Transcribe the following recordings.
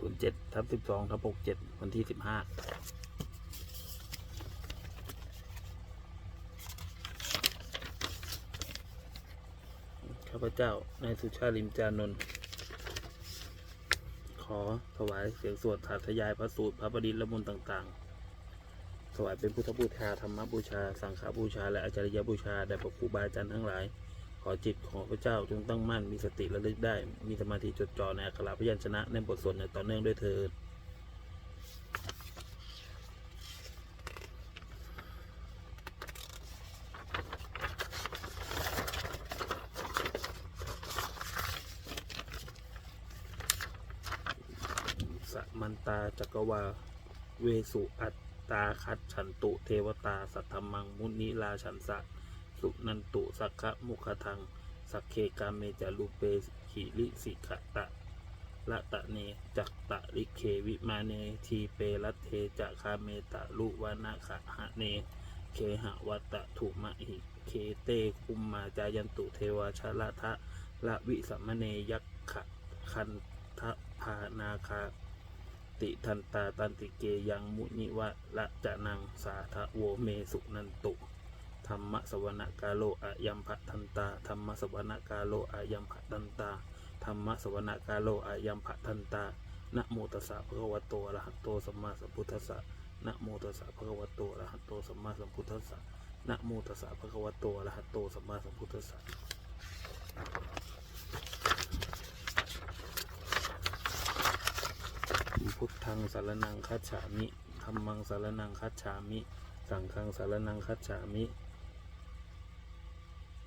ศูนย์เจ็ดทับสิบสองทับหกเจ็ดวันที่สิบห้าข้าพเจ้านายสุชาติลิมจานนท์ขอถวายเสียงสวดถาทยายพระสูตรพระประดิษฐ์และมนต์ต่าง ๆ ถวายเป็นพุทธบูชาธรรมบูชา สังฆบูชา และอาจารยบูชาแด่พระครูบาอาจารย์ทั้งหลาย ขอจิตของพระเจ้าจงตั้งมั่นมีสติระลึกได้ มีสมาธิจดจ่อในอักขระพยัญชนะในบทสวดในต่อเนื่องด้วยเถิดสมันตาจักรวา เวสุอัตตาคัดฉันตุ เทวตา สัทธมัง มุนิลาฉันสะ สุนันตุสักขะมุขทัง สักเคกาเมจารูเปหิริสิขะตะละตะเนจักตะลิเควิมาเนทีเปรัตเทจะคาเมตะลุวานะขะหะเน เคหะวัตะถุมะหิเคเตคุมมาจายันตุเทวาชละทะละวิสัมมเนยักขะคันทะพานาคาติทันตาตันติเกยังมุนิวะละจะนังสาทะโวเมสุนันตุ ธรรมสวนกาโลอายัมภะทันตาธรรมสวนกาโลอายัมภะทันตาธรรมสวนกาโลอายัมภะทันตานะโมตัสสะภะคะวะโตอะระหะโตสัมมาสัมพุทธัสสะนะโมตัสสะภะคะวะโตอะระหะโตสัมมาสัมพุทธัสสะนะโมตัสสะภะคะวะโตอะระหะโตสัมมาสัมพุทธัสสะพุทธังสารนังคัจฉามิธรรมังสารนังคัจฉามิ สังฆังสารนังคัจฉามิ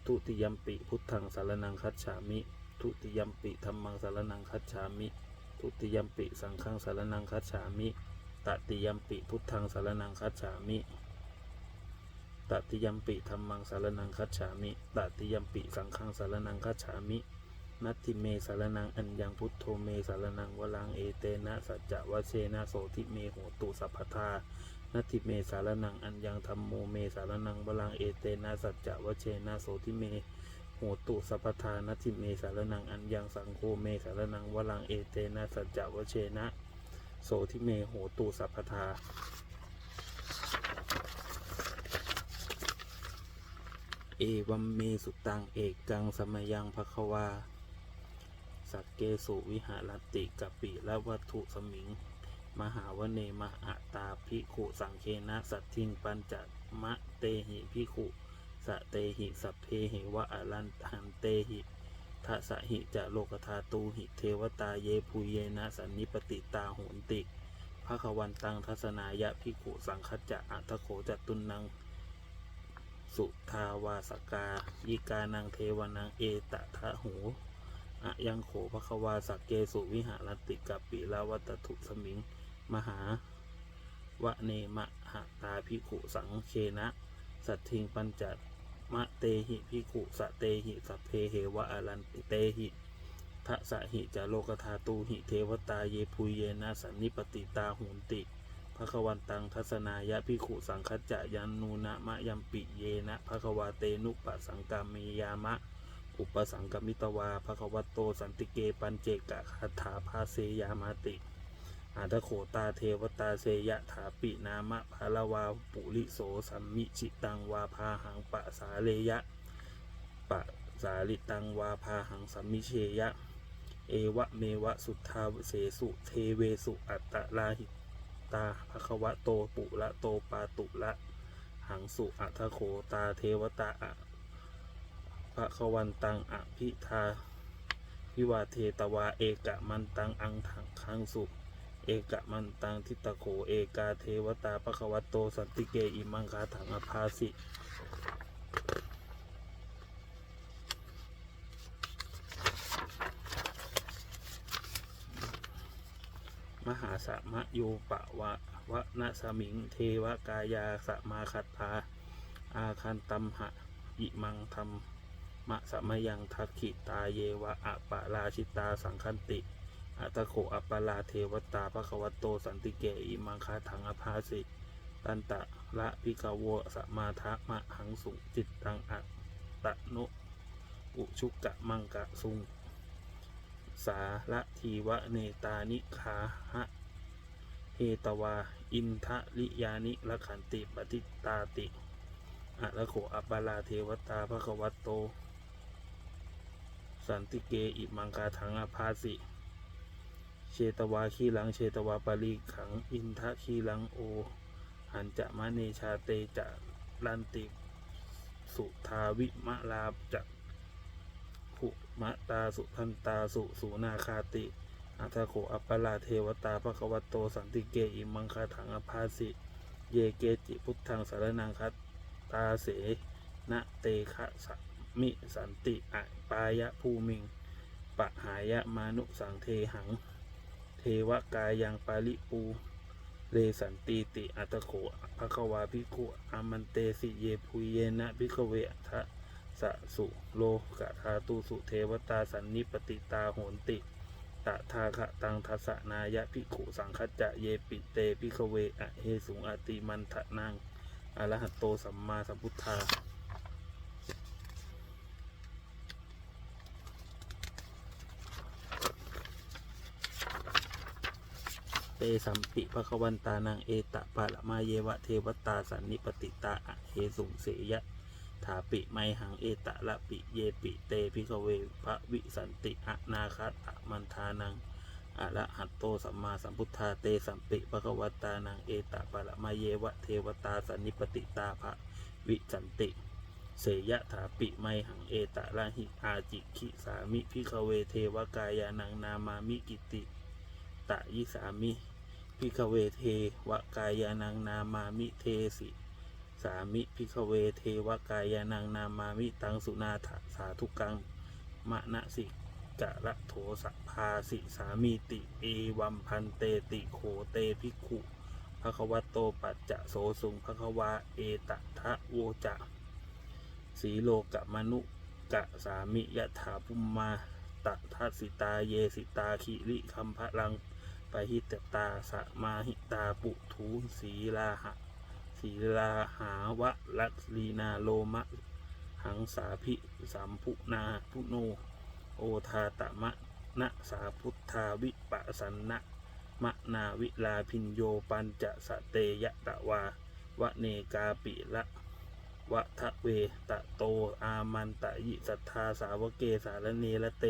ทุติยมปิพุทธังสารนังคัจฉามิ ทุติยมปิธรรมังสารนังคัจฉามิ ทุติยมปิสังฆังสารนังคัจฉามิ ตติยมปิพุทธังสารนังคัจฉามิ ตติยมปิธรรมังสารนังคัจฉามิ ตติยมปิสังฆังสารนังคัจฉามินัตติเมสารนังอัญญังพุทโธเมสารนังวลังเอเตนะสัจจะวเชนะโสทิเมโหตุสัพพทา นัตติเมสารนังอัญญังธรรมโมเมสารนังวลังเอเตนะสัจจะวเชนะโสทิเมโหตุสัพพทานัตติเมสารนังอัญญังสังโฆเมสารนังวลังเอเตนะสัจจะวเชนะโสทิเมโหตุสัพพทาเอวัมเมสุตังเอกกังสมยังภควา สักเกสุวิหารติกปิและวัตถุสมิง มหาวเนมหาตาภิกขุสังเคนะสัตทิงปัญจมะเตหิภิกขุสะเตหิสัพเพหิวะอรันหันเตหิทัสหิจะโลกธาตูหิเทวตาเยภูเยนะสันนิปติตาโหนติภะคะวันตังทัศนายะภิกขุสังคัจจะอัตโขจตุนัง สุทาวาสกายิกานังเทวนังเอตทะหูอะยังโขภควาสักเกสุวิหารติกัปปิลาวัตถุสมิง มหาวะเนมะหะตาภิกขุสังเคนะ สัตทิงปัญจัตมะเตหิภิกขุสะเตหิสัพเพเหวะอรันติเตหิทะสะหิจาโลกธาตูหิเทวตาเยพุยเยนะสันนิปติตาหุนติภะควันตังทัศนายะพิขุสังคัจจะยันนูนะมะยัมปิเยนะภะควาเตนุปสังกามียามะ อุปสังกมิตวาภะคะวะโตสันติเกปัญเจกะคาถาภาเสยามาติ อาทโขตาเทวตาเสยะถาปินามะภาลวาปุริโสสัมมิชิตังวาพาหังปะสาเลยะปะสาลิตังวาพาหังสัมมิเชยะ เอวะเมวะสุทธาเสสุเทเวสุอัตตลาหิตาภควะโตปุระโตปาตุละหังสุอัทโขตาเทวตาอะภะควันตังอภิธาพิวาเทตวาเอกะมันตังอังถังคังสุ เอกะมันตังทิตโขเอกาเทวตาภควะโตสันติเกอิมังคาถังอภาสิมหาสมะโยปะวะวะนะสมิง เทวกายาสมาคัตตาอาคันตัมหะอิมังธรรมมะสมยังทักขิตาเยวะอะปะราชิตาสังคันติ อัตโขอัปปลาเทวตาภควโตสันติเกอิมังคาถังอภาสิตันตะละพิกาโวสมาทะมะหังสุจิตตังอัตตะนุอุชุกะมังกะสุง สาละทีวะเนตานิขาหะเฮตวา อินทะลิยานิละขันติปฏิตาติอะระโขอัปปาลาเทวตาภคะวัตโต สันติเกอิมังกาถังอภาสิ เชตวาขีลังเชตวาปาลีขัง อินทะขีลังโอ หันจะมะเนชาเตจะลันติสุทาวิมะลาจะขุมะตาสุทันตาสุสูนาคาติอัทโขอัปปลาเทวตาภควตโตสันติเกอิมังคาถังอภาสิ เยเกจิพุทธังสารนังคัตตาเสนะเตคะสมิสันติอะปายะภูมิงปะหายะมานุสังเทหัง เทวกายังปาลิปูเลสันติติอัตโขภควาภิกขุอามันเตสิเยปุเยนะภิกขเวทะสะสุโลกะธาตุสุเทวตาสันนิปติตาโหนติตะทาคะตังทัสสนายะภิกขุสังคจจะเยปิเตภิกขเวอะเฮสุงอติมันทะนังอรหัตโตสัมมาสัมพุทธา สัมปิภควันตานังเอตะปะละมาเยวะเทวตาสันนิปติตาอะเฮสุงเสยะถาปิไมหังเอตะละปิเยปิเตพิกเวพระวิสันติอะนาคาตะมันทานังอะระหัตโตสัมมาสัมพุทธาเตสัมปิภควันตานังเอตะปะละมาเยวะเทวตาสันนิปติตาภะวิสันติเสยะถาปิไมหังเอตะละหิอาจิคิสามิพิกเวเทวกายานังนามามิกิติตะยิสามิ พิกเวเทวกายานังนามามิเทสิ สามิพิกเวเทวกายานังนามามิตังสุนาถสาธุกังมะนะสิกะระโถสภาสิสามีติเอวัมพันเตติโขเตภิกขุภควโตปัจจะโสสุงภควาเอตทะโวจะสีโลกะมนุกะสามิยะถาภุมมาตทัสิตาเยสิตาคิริคัมพะลังป ปหิตตาสมาหิตาปุทูสีลาหะสีลาหาวะลักลีนาโลมะ หังสาพิสัมพุนาพุโน โอทาตมะนะสาพุทธาวิปัสสันนะมะนาวิลาพินโยปัญจะสะเตยะตะวาวะเนกาปิละวะทะเวตะโตอามันตะยิสัทธาสาวเกสารเนละเต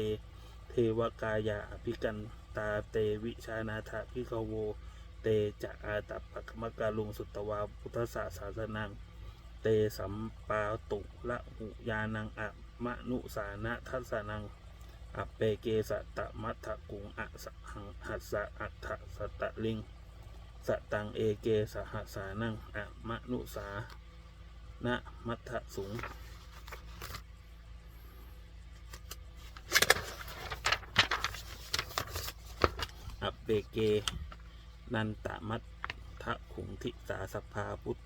เทวกายาอภิกัน ตาเตวิชานาถพิกโว เตจะอาตัปปะมกาลุงสุตวาพุทธศาสาสนัง เตสัมปาตุละหุยานังอะมะนุสานะทัสนังอัเปเกสะตะมัทธกุงอะสหังหัสสะอัฏฐสตะลิงสตังเอเกสหัสานังอะมะนุสานะมัทธสุง อัปเปเก นันตมัตทะขุงทิสาสภาพุท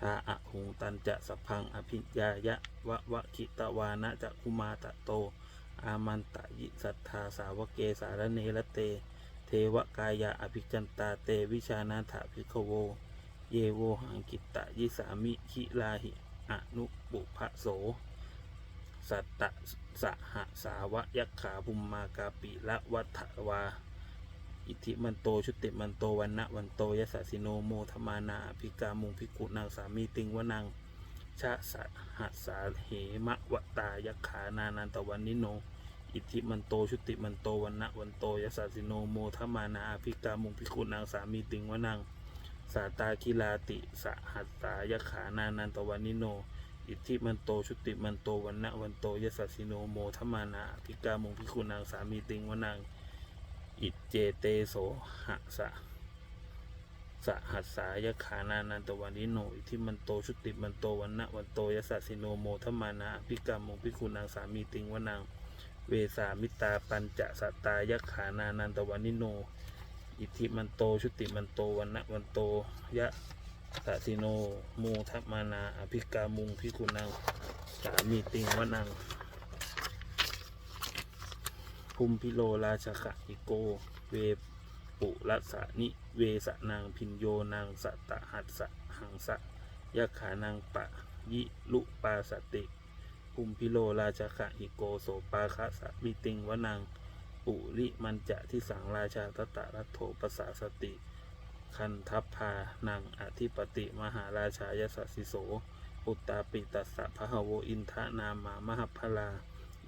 ธาอะหุงตันจะสพังอภิญญายะวะวะคิตวานะจะคุมาตะโต อามันตะยิสัทธาสาวเกสารเนละเต เทวกายะอภิจันตาเตวิชานาถาภิกขโว เยโวหังกิตตะยิสามิคิลาหิอนุปุพะโส สัตตะสหสาวะยักขาบุมมากาปิละวัฏวา อิทธิมันโตชุติมันโตวันนะวันโตยสสสิโนโมธมานาภิกามุงภิกุนางสามีติงวนังชาสหัสาเหมะวตายักขานานันตวันนิโน อิทธิมันโตชุติมันโตวันนะวันโตยสสสิโนโมธมานาภิกามุงภิกุนางสามีติงวนังสาตาคิลาติสหัสายขานานันตวันนิโน อิทธิมันโตชุติมันโตวันนะวันโตยสสสิโนโมธมานาภิกามุงภิกุนางสามีติงวนัง อิจเจเตโสหะสะสหัสสายขานานันตวันนิโนอิทิมันโตชุติมันโตวันนะวันโตยสสสิโนโมทมานาพิกรรมมงพิคุณนางสามีติงวนังเวสามิตาปัญจสัตตายขานานันตวันนิโน อิทิมันโตชุติมันโตวันนะวันโตยะสสสิโนโมทมานาอภิกรรมมุงพิคุณนางสามีติงวนัง ภูมิพิโลราชกะอิโก เวปุรสะนิเวสนางพินโยนางสัตหัสสะหังสะยะขานางปะยิลุปาสติภูมิพิโลราชกะอิโกโสปาคะสะวิติงวนางปุริมันจะที่สังราชาตตะรัตโถปสาสติ คันทัพพานังอธิปติมหาราชายสัสิโส อุตตาปิตัสสะพะหโวอินทะนามามหพลา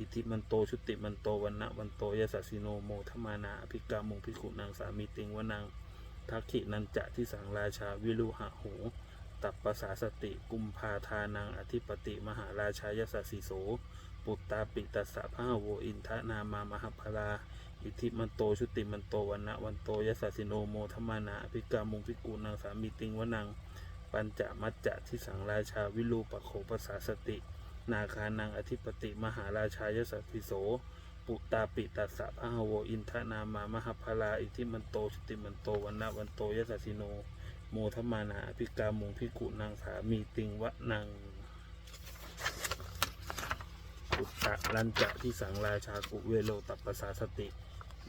อิทิมันโตชุติมันโตวันนะวันโตยสัสสิโนโมทมานาอภิกามุงพิขุนางสามีติงวนังทักขินันจะที่สังราชาวิรุหะโหตับปปสาสติกุมภาทานังอธิปติมหาราชายสัสสิโส ปุตตาปิตัสสะพะโวอินทะนามามหพลาอิทิมันโตชุติมันโตวันนะวันโตยสัสสิโนโมทมานาอภิกามุงพิกูนางสามีติงวนังปัญจมัจจะที่สังราชาวิรูปโขปสาสติ นาคานังอธิปติมหาราชายสัสสิโส ปุตตาปิตัสสะพะหโวอินทนามามหพลาอิทิมันโตชุติมันโตวันนะวันโตยสัสสิโน โมทมานาอภิกามุงพิกุนางสามีติงวะนังอุตตะลันจะที่สังราชากุเวโลตัปปสาสติ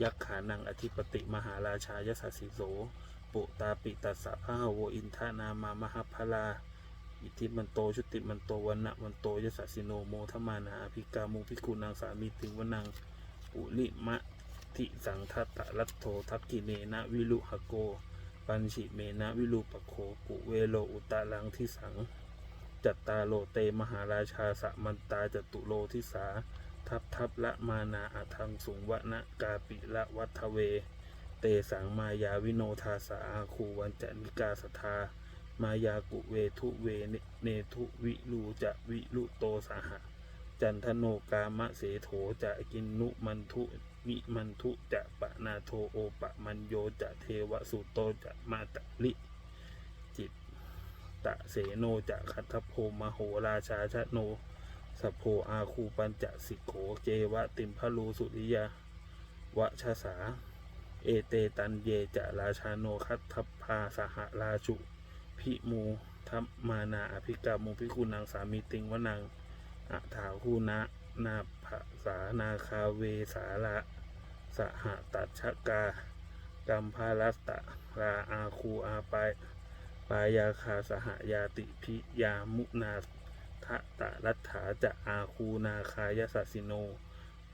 ยักขานังอธิปติมหาราชายสัสสิโส ปุตาปิตัสสะพะหโวอินทานามามหพลา อิทธิมันโตชุติมันโตวันนะวันโตยสสิโนโมทมานาภิกามุพิกุนางสามีติงวนังปุริมะทิสังทัตตะรัตโททักกิเนนะวิลุหโก ปัญชิเมนะวิรูปโขกุเวโลอุตตะลังที่สัง จัตตาโลเตมหาราชาสะมันตาจตุโลทิสา ทัพทัพละมานาอาทังสุงวะนะกาปิละวัฒเว เตสังมายาวิโนทาสาอาคูวันจนิกาสทา มายากุเวทุเวเนทุวิลูจะวิลุโตสหะ จันทโนกามะเสโถจะกินนุมันทุมิมันทุจะปะนาโทโอปะมันโยจะเทวสุโตจะมาตะลิ จิตตะเสโนจะคัทโพมโหราชาชะโนสพโพอาคูปัญจสิโขเจวะติมพะลูสุริยาวะชะสา เอเตตันเยจะราชาโนคัตถพาสหราชุ พิมูทัมมานาอภิกามุพิคุนังสามีติงวนังอัถาคูนะนาภาสานาคาเวสาระสหตัชกากัมพาลัสตะราอาคูอาปายปายาคาสหยาติพิยามุนาทะตะรัฐถาจะอาคูนาคายสัสสิโน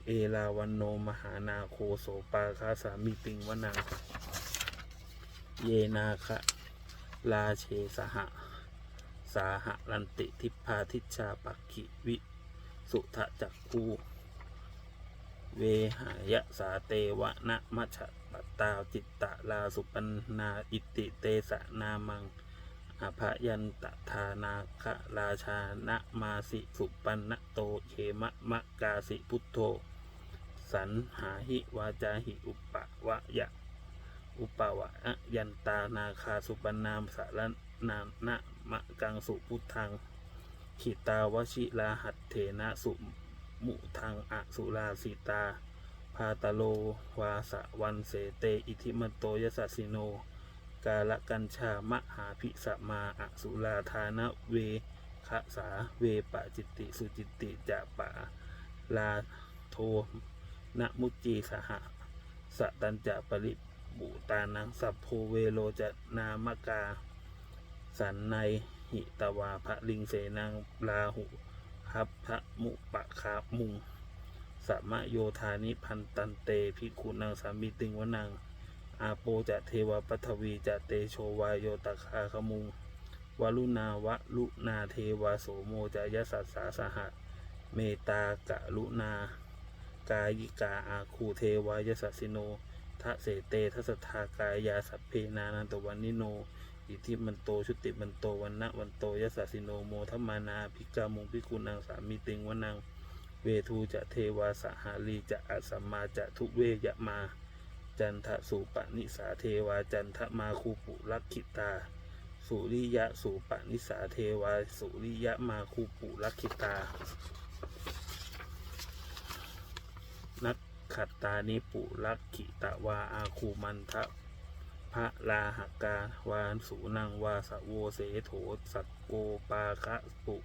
เอลาวันโนมหานาโคโสปาคาสามิติงวนังเยนาคะ ลาเชสหะ สาหะลันติทิพพาทิชาปักขิวิ สุทะจักคูเวหายะสาเตวะนะมัชะปัตตาจิตตะลาสุปันนาอิติเตสะนามังอภยันตทานาคะราชานะมาสิสุปันนโตเขมะมะกาสิพุทโธ สันหาหิวาจาหิอุปะวะยะ อุปาวะอะยันตานาคาสุปันนามสารนามนะมะกังสุพุทธัง ขิตาวชิลาหัตเถนะสุมุทังอสุราสิตา พาตโลวาสะวันเสเต อิทิมโตยสัสสิโน กาละกัญชามหาภิสมาอสุราธานะเวคสาเวปะจิตติสุจิตติจะปะลาโทนะมุจีสหะสะตันจะปริ บุตานังสัพโพเวโลจะนามกา สันในหิตวาพระลิงเสนังลาหุคับพระมุปะคามุงสัมมโยธานิพันตันเตภิกขุนางสามีติงวนังอาโปจะเทวปัทวีจะเตโชวายโยตคาขมุงวลุนาวะลุนาเทวาโสโมจะยสัสสาสหะ เมตากะลุนากายิกาอาคูเทวายสัสสิโน ทะเสเตทัสทากายาสัพเพนานันตวันนิโน อิทิมันโตชุติมันโตวันนะวันโตยสัสสิโนโมทมมานาภิกามุงพิกุนางสามีติงวนังเวทูจะเทวาสหาลีจะอัสสัมมาจะทุเวยะมา จันทสุปนิสาเทวาจันทมาคูปุลักขิตา สุริยะสุปนิสาเทวาสุริยะมาคูปุลักขิตา นัก ขัตตานิปุลักขิตวาอาคูมันทะพระลาหกาวานสูนังวาสะโวเสโถสักโกปาคะปุ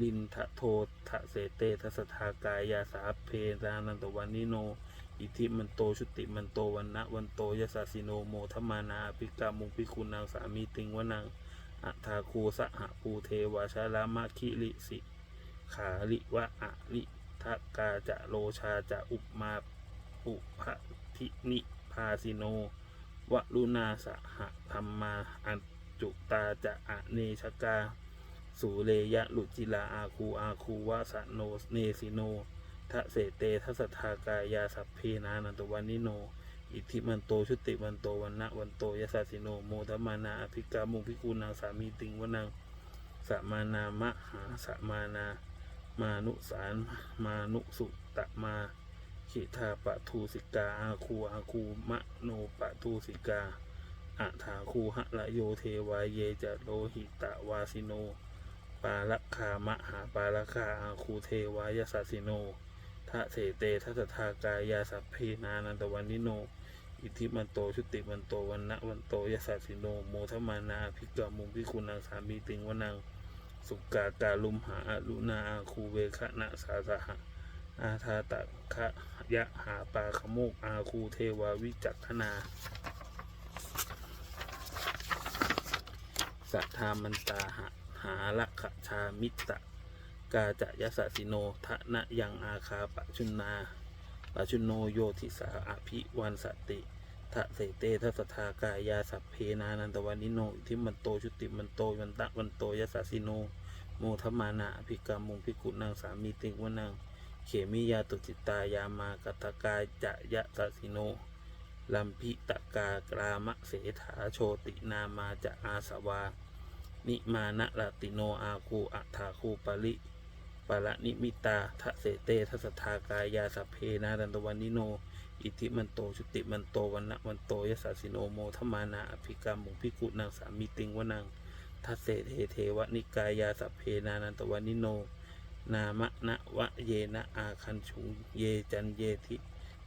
ลินทะโททะเสเตทัสทากายาสาเพรานันตวันนิโน อิทิมันโตชุติมันโตวันนะวันโตยสาสิโนโมทมานาภิกามุงพิคุณนางสามีติงวนังอัฏฐาคูสหภูเทวาชาลามะคิริสิ ขาลิวะอะลิ ทะกาจะโลชาจะอุปมาอุพทินิพาสิโนวลุนาสหธรรมาอัจจุตาจะอเนชกาสุเรยะลุจิลาอาคูอาคูวะสะโนเนสิโนทะเสเตทัสทากายาสัพเพนานันตวันนิโน อิทิมันโตชุติวันโตวันนะวันโตยสสสิโนโมทมานาอภิกามุงพิกูนางสามีติงวนังสมานามะหาสมานา มานุสารมานุสุตะมาขิทาปะทูสิกาอาคูอาคูมะโนปะทูสิกาอัฐาคูหะละโยเทวายเยจะโลหิตะวาสิโน ปาลคามะหาปาลคาอาคูเทวายสัสสิโนทะเสเตทัสทากายาสัพเพนานันตวันนิโน อิทิมันโตชุติมันโตวันนะวันโตยสัสสิโนโมทมานาภิกามุงพิคุณังสามีติงวนัง สุกาการุมหาอลุนาอาคูเวคะนะสาสหะอาทาตะคะยะหาปาขโมกอาคูเทวาวิจักขนาสัทธามันตาหะหาละขชามิตะกาจะยะสสิโนทะนะยังอาคาปะชุนนาปะชุนโนโยทิสาอภิวันสติ ทะเสเตทัสทากายาสัพเพนานันตวันนิโนอิทิมันโตชุติมันโตวันตะวันโตยะสะสิโน โมทมานาอภิกรรมุงพิกุนางสามีติงวนังเขมิยาตุจิตายามากตกายจะยะสะสิโนลัมพิตกากรามะเสถาโชตินามาจะอาสวา นิมานะลาติโนอาคูอัฏฐาคูปะริปะละนิมิตาทะเสเตทัสทากายาสัพเพนาดันตวันนิโน อิทิมันโตชุติมันโตวันนะวันโตยสสสิโนโมทมานาอภิกรรมมุงพิกุนางสามีติงวนังทัสเสเทเทวนิกายาสัพเพนานันตวันนิโน นามะนะวะเยนะอาคันชุงเยจันเยทิ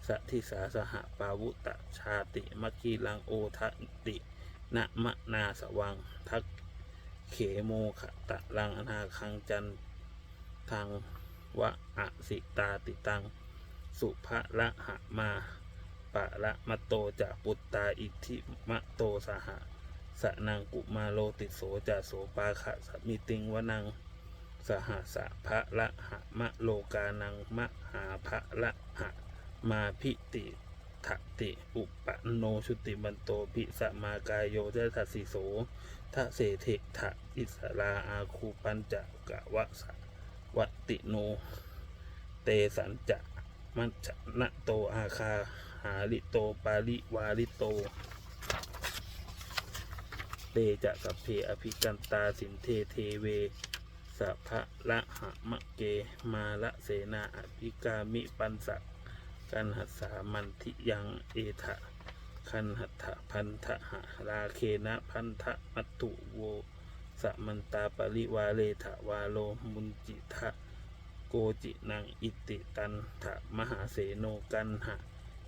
สัทิสาสหปาวุตะชาติมัคคีลังโอทะตินะมะนาสวังทักเขโมขะตะลังอนาคังจันทางวะอะสิตาติตัง สุภะละหะมาปะละมะโตจะปุตตาอิทธิมะโตสหะสะนังกุมาโลติโสจะโสปาขะสมิติงวนังสหสะพะละหะมะโลกานังมะหาพะละหะมาพิติทติอุปโนชุติมันโตปิสมากายโยเจทัสสิโสทะเสเททะอิสราอาคูปัญจะกะวะสะวัตติโน เตสันจะ มัจนะโตอาคาหาลิโตปาลิวาลิโตเตจะสัพเพอภิกันตาสินเทเทเวสัพพะละหะมะเกมาละเสนาอภิกามิปันสักกันหัสสามันทิยังเอทะคันหัตถพันธะหะราเคนะพันธะมัตตุโวสะมันตาปริวาเลทะวาโลมุนจิทะ โกจินังอิติตันทะมหาเสโนกันหะ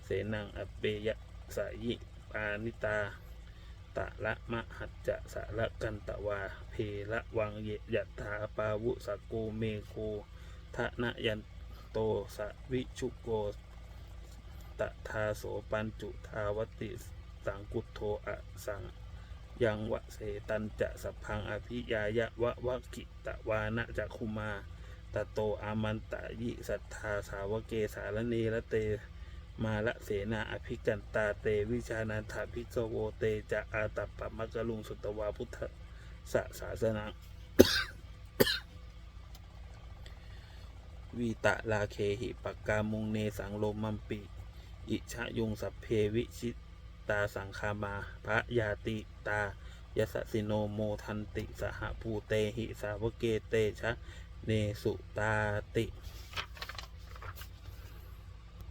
เสนังอเปยะสายิปานิตา ตะละมะหัจจะสะละกันตะวา เพละวังเยยัตถาปาวุสโกเมโกทะนะยันโตสะวิชุโกตะทาโสปัญจุทาวติสังกุโทอะสังยังวะเสตันจะสัพพังอภิยายะวะวะกิตะวานะจักคุมา ตโตอามันตะยิสัทธาสาวเกสารเนละเต มาละเสนาอภิกันตาเตวิชานันถาภิกขโวเตจะอาตัปปะมะกลุงสุตวาพุทธสะศาสนาวีตะลาเคหิปกกามุงเนสังโลมัมปิ อิชะยุงสัพเพวิชิตตาสังคามาพระยาติตายสสสิโนโมทันติสหภูเตหิสาวเกเตชะ เนสุตาติ